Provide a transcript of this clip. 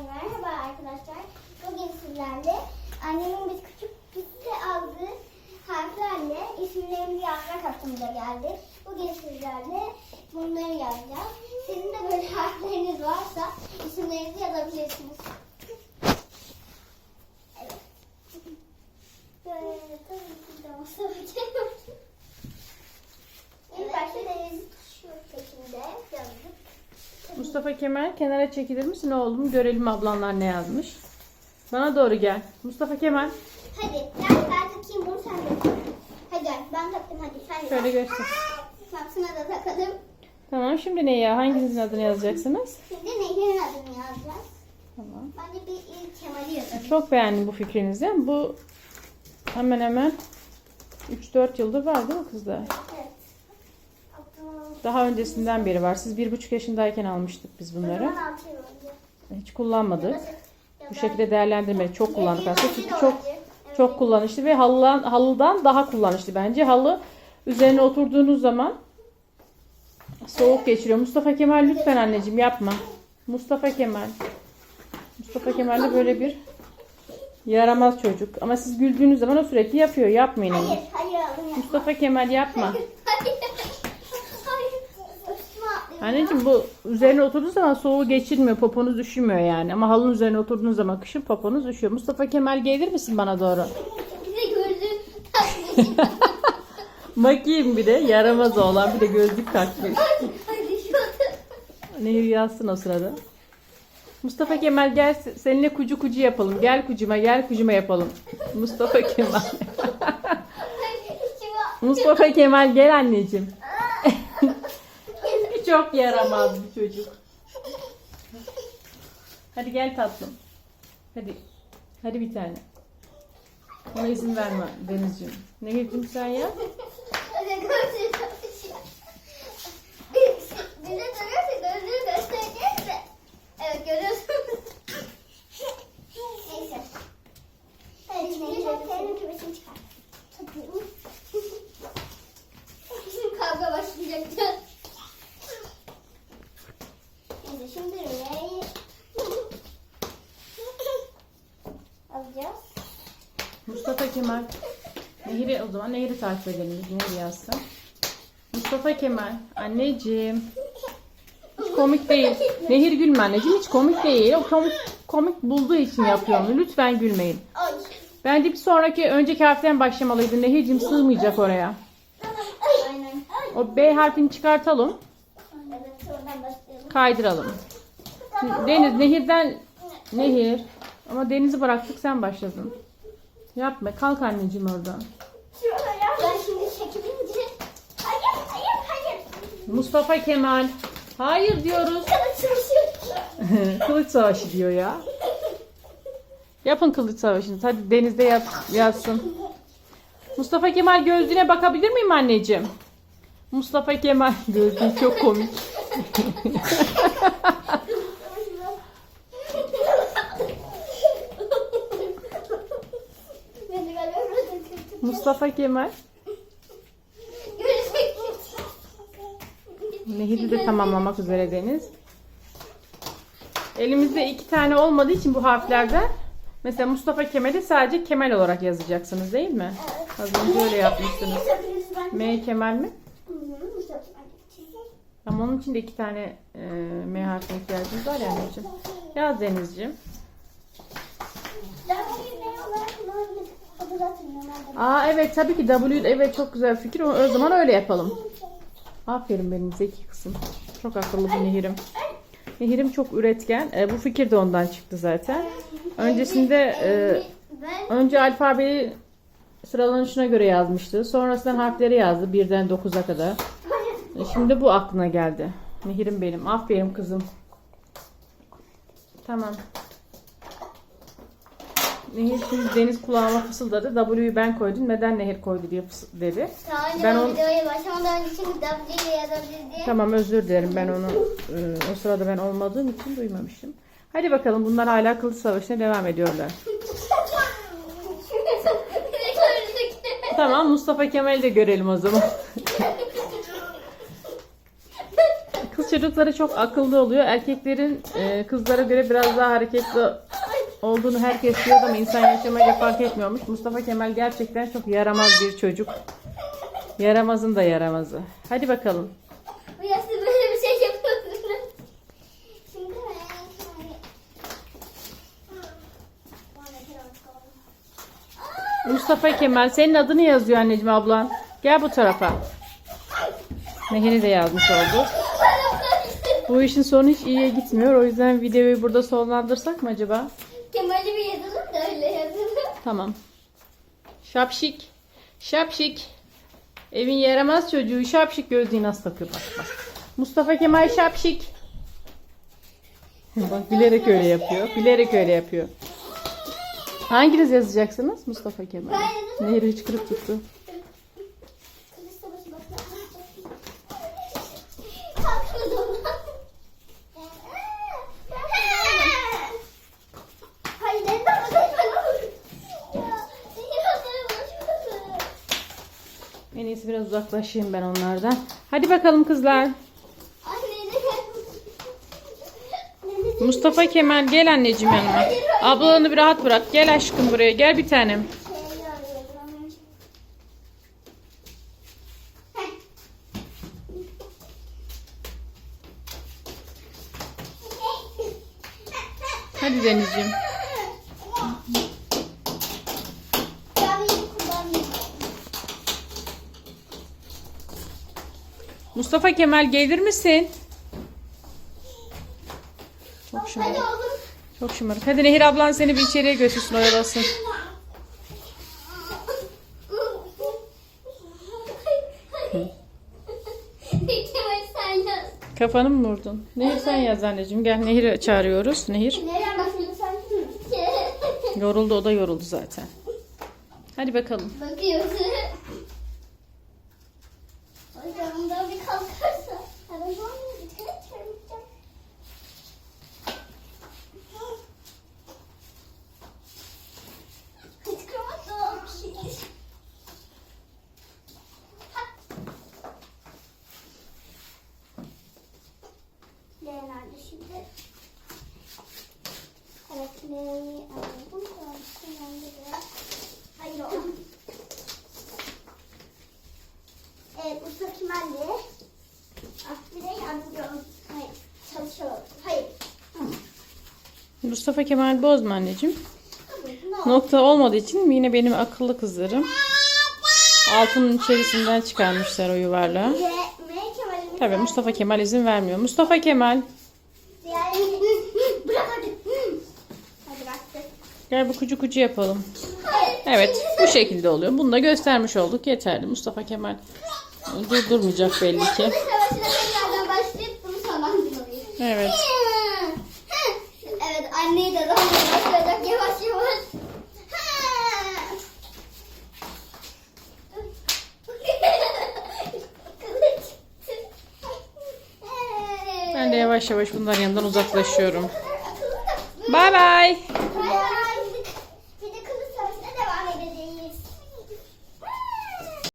Merhaba arkadaşlar. Bugün sizlerle annemin biz küçük bize aldığı harflerle isimlerimizi yazmak aklımıza geldi. Bugün sizlerle bunları yazacağız. Sizin de böyle harfleriniz varsa isimlerinizi yazabilirsiniz. Evet. Böyle tabii ki de olsa İlk başta denizi şu şekilde yazdık. Mustafa Kemal kenara çekilir misin oğlum? Görelim ablanlar ne yazmış. Bana doğru gel. Mustafa Kemal. Hadi gel ben takayım bunu sen de. Hadi gel ben taktım hadi sen de Şöyle göster. Kapsına da takalım. Tamam şimdi ne ya? Hanginizin adını yazacaksınız? Şimdi Nehir'in adını yazacağız. Tamam. Bence bir ilk Kemal'i yazalım. Çok beğendim bu fikrinizi. Bu hemen hemen 3-4 yıldır var değil mi kızlar? Evet. Daha öncesinden beri var. Siz 1,5 yaşındayken almıştık biz bunları. Hiç kullanmadık. Bu şekilde değerlendirmedik. Çok kullandık aslında. Çünkü çok çok kullanışlı ve halıdan, halıdan daha kullanışlı bence. Halı üzerine oturduğunuz zaman soğuk geçiriyor. Mustafa Kemal lütfen anneciğim yapma. Mustafa Kemal. Mustafa Kemal de böyle bir yaramaz çocuk. Ama siz güldüğünüz zaman o sürekli yapıyor. Yapmayın onu. Mustafa Kemal yapma. Hayır. Anneciğim bu üzerine oturduğu zaman soğuğu geçirmiyor. Poponuz üşümüyor yani. Ama halının üzerine oturduğunuz zaman kışın poponuz üşüyor. Mustafa Kemal gelir misin bana doğru? Bir de takmış. Bakayım bir de yaramaz oğlan bir de gözlük takmış. Nehir yazsın o sırada. Mustafa Kemal gel se- seninle kucu kucu yapalım. Gel kucuma gel kucuma yapalım. Mustafa Kemal. Mustafa Kemal gel anneciğim. Çok yaramaz bir çocuk. Hadi gel tatlım. Hadi. Hadi bir tane. Ona izin verme Denizciğim. Nehir'cim sen yap. Hadi gözlüğü takmış. Bize duruyorsa gözlüğü göstereceğiz de. Evet görüyorsunuz. Neyse. Evet şimdi senin küvesini çıkar. Şimdi kavga başlayacaktı. Neyse şimdi neyi alacağız? Mustafa Kemal. Nehir'i o zaman Nehir'i takip edelim. Nehir yazsın. Mustafa Kemal. Anneciğim. Hiç komik değil. Nehir gülme anneciğim. Hiç komik değil. O komik, komik bulduğu için yapıyor onu. Lütfen gülmeyin. Bence bir sonraki önceki harften başlamalıydı. Nehir'cim sığmayacak oraya. O B harfini çıkartalım. Kaydıralım. Deniz, Nehir'den Nehir. Ama Deniz'i bıraktık sen başladın. Yapma. Kalk anneciğim oradan. Ben şimdi çekilince. Hayır, hayır, hayır. Mustafa Kemal. Hayır diyoruz. Kılıç savaşı diyor ya. Yapın kılıç savaşını. Hadi denizde yap, yazsın. Mustafa Kemal gözlüğüne bakabilir miyim anneciğim? Mustafa Kemal gözlüğü çok komik. Mustafa Kemal. Nehir'i de tamamlamak üzere Deniz. Elimizde iki tane olmadığı için bu harflerden mesela Mustafa Kemal'i sadece Kemal olarak yazacaksınız değil mi? Az önce öyle yapmıştınız. M Kemal mi? Ama onun için de iki tane e, M harfine ihtiyacımız var ya anneciğim. Yaz Denizciğim. Aa evet tabii ki W evet çok güzel fikir. O, o zaman öyle yapalım. Aferin benim zeki kızım. Çok akıllı bir Nehir'im. Nehir'im çok üretken. E, bu fikir de ondan çıktı zaten. Öncesinde e, önce alfabeyi sıralanışına göre yazmıştı. Sonrasında harfleri yazdı birden 9'a kadar. E, Şimdi bu aklına geldi. Nehir'im benim. Aferin kızım. Tamam. Nehir şimdi deniz kulağıma fısıldadı. W'yu ben koydum. Neden Nehir koydu diye fıs- dedi. Daha Ben önce on- videoya başlamadan önce şimdi W ile. Tamam özür dilerim. Ben onu e, o sırada ben olmadığım için duymamıştım. Hadi bakalım bunlar hala kılıç savaşına devam ediyorlar. Tamam Mustafa Kemal'i de görelim o zaman. Kız kız çocukları çok akıllı oluyor. Erkeklerin e, kızlara göre biraz daha hareketli olduğunu herkes diyor ama insan yaşamayla fark etmiyormuş. Mustafa Kemal gerçekten çok yaramaz bir çocuk. Yaramazın da yaramazı. Hadi bakalım. Bu yaşta böyle bir şey. Şimdi Mustafa Kemal senin adını yazıyor anneciğim ablan. Gel bu tarafa. Nehir'i de yazmış oldu. Bu işin sonu hiç iyiye gitmiyor. O yüzden videoyu burada sonlandırsak mı acaba? Kemal'i bir yazalım da öyle yazalım. Tamam. Şapşik. Şapşik. Evin yaramaz çocuğu şapşik gözlüğü nasıl takıyor bak bak. Mustafa Kemal şapşik. bak bilerek öyle yapıyor. Bilerek öyle yapıyor. Hanginiz yazacaksınız? Mustafa Kemal. Nehir hıçkırık tuttu. Kılıç savaşı başlasın. Kalkmadı ondan. Hayır, neden bana vur? Ya, seni hazırım, başlasın. En iyisi biraz uzaklaşayım ben onlardan. Hadi bakalım kızlar. Mustafa Kemal gel anneciğim yanıma. Ablanı bir rahat bırak. Gel aşkım buraya. Gel bir tanem. Hadi Denizciğim. Mustafa Kemal gelir misin? Çok şımarık. Çok şımarık. Hadi Nehir ablan seni bir içeriye götürsün oyalasın. Kafanı mı vurdun? Nehir sen yaz anneciğim. Gel Nehir'i çağırıyoruz. Nehir. Yoruldu o da yoruldu zaten. Hadi bakalım. Bakıyorsun. Hocamda bir kalkarsa. Arabam bir kere çarpacak. Hıçkırmak da olmuş. Nerede şimdi? Evet, neyi alalım? Şimdi biraz. Hayır o. Evet, Usta Kemal'le. Ah, bir de yardımcı olun. Hayır, çalışıyor. Hayır. Mustafa Kemal bozma anneciğim. Ne Nokta olmadığı için yine benim akıllı kızlarım. Altının içerisinden çıkarmışlar o yuvarlağı. Tabii Mustafa Kemal izin vermiyor. Mustafa Kemal gel bu kucu kucu yapalım. Evet bu şekilde oluyor. Bunu da göstermiş olduk. Yeterli. Mustafa Kemal durdurmayacak belli ki. Evet. Anneyi de zaman başlayacak. Yavaş yavaş. Ben de yavaş yavaş bunların yanından uzaklaşıyorum. Akıllı da-